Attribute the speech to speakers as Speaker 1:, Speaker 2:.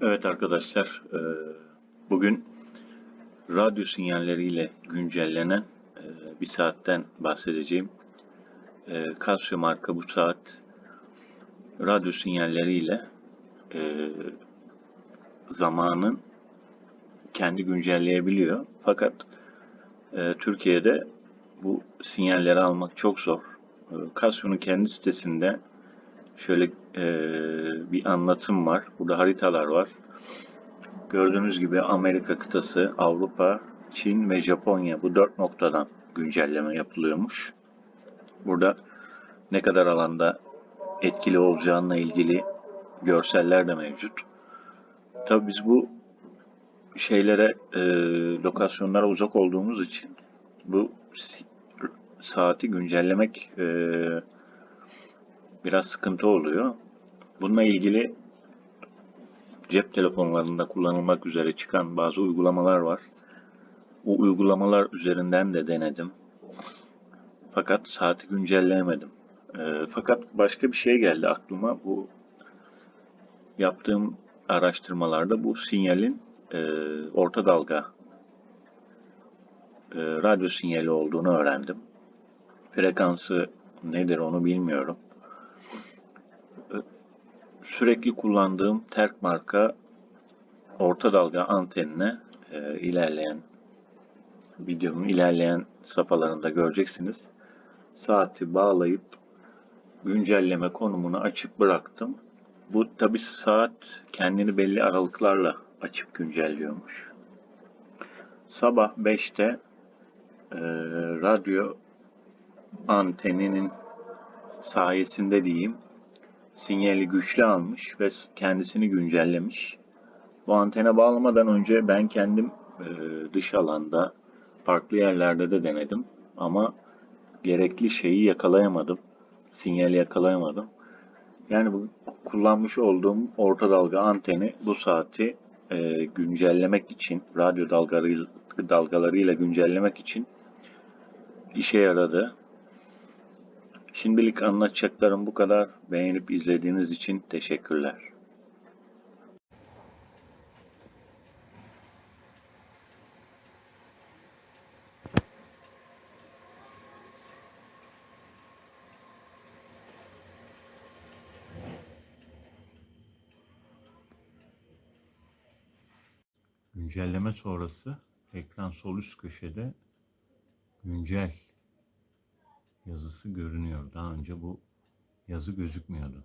Speaker 1: Evet arkadaşlar, e, bugün radyo sinyalleriyle güncellenen e, bir saatten bahsedeceğim. E, Casio marka bu saat radyo sinyalleriyle e, zamanın kendi güncelleyebiliyor. Fakat e, Türkiye'de bu sinyalleri almak çok zor. E, Casio'nun kendi sitesinde şöyle e, bir anlatım var. Burada haritalar var. Gördüğünüz gibi Amerika kıtası, Avrupa, Çin ve Japonya bu dört noktadan güncelleme yapılıyormuş. Burada ne kadar alanda etkili olacağına ilgili görseller de mevcut. Tabii biz bu şeylere, e, lokasyonlara uzak olduğumuz için bu saati güncellemek e, biraz sıkıntı oluyor. Bununla ilgili cep telefonlarında kullanılmak üzere çıkan bazı uygulamalar var. Bu uygulamalar üzerinden de denedim. Fakat saati güncelleyemedim. Ee, fakat başka bir şey geldi aklıma. Bu yaptığım araştırmalarda bu sinyalin e, orta dalga e, radyo sinyali olduğunu öğrendim. Frekansı nedir onu bilmiyorum. Sürekli kullandığım Terk marka orta dalga antenine e, ilerleyen videonun ilerleyen safhalarında göreceksiniz. Saati bağlayıp güncelleme konumunu açıp bıraktım. Bu tabi saat kendini belli aralıklarla açıp güncelliyormuş. Sabah 5'te e, radyo anteninin sayesinde diyeyim sinyali güçlü almış ve kendisini güncellemiş. Bu antene bağlamadan önce ben kendim e, dış alanda farklı yerlerde de denedim ama gerekli şeyi yakalayamadım. Sinyali yakalayamadım. Yani bu kullanmış olduğum orta dalga anteni bu saati e, güncellemek için, radyo dalgaları, dalgalarıyla güncellemek için işe yaradı. Şimdilik anlatacaklarım bu kadar. Beğenip izlediğiniz için teşekkürler. Güncelleme sonrası ekran sol üst köşede güncel yazısı görünüyor. Daha önce bu yazı gözükmüyordu.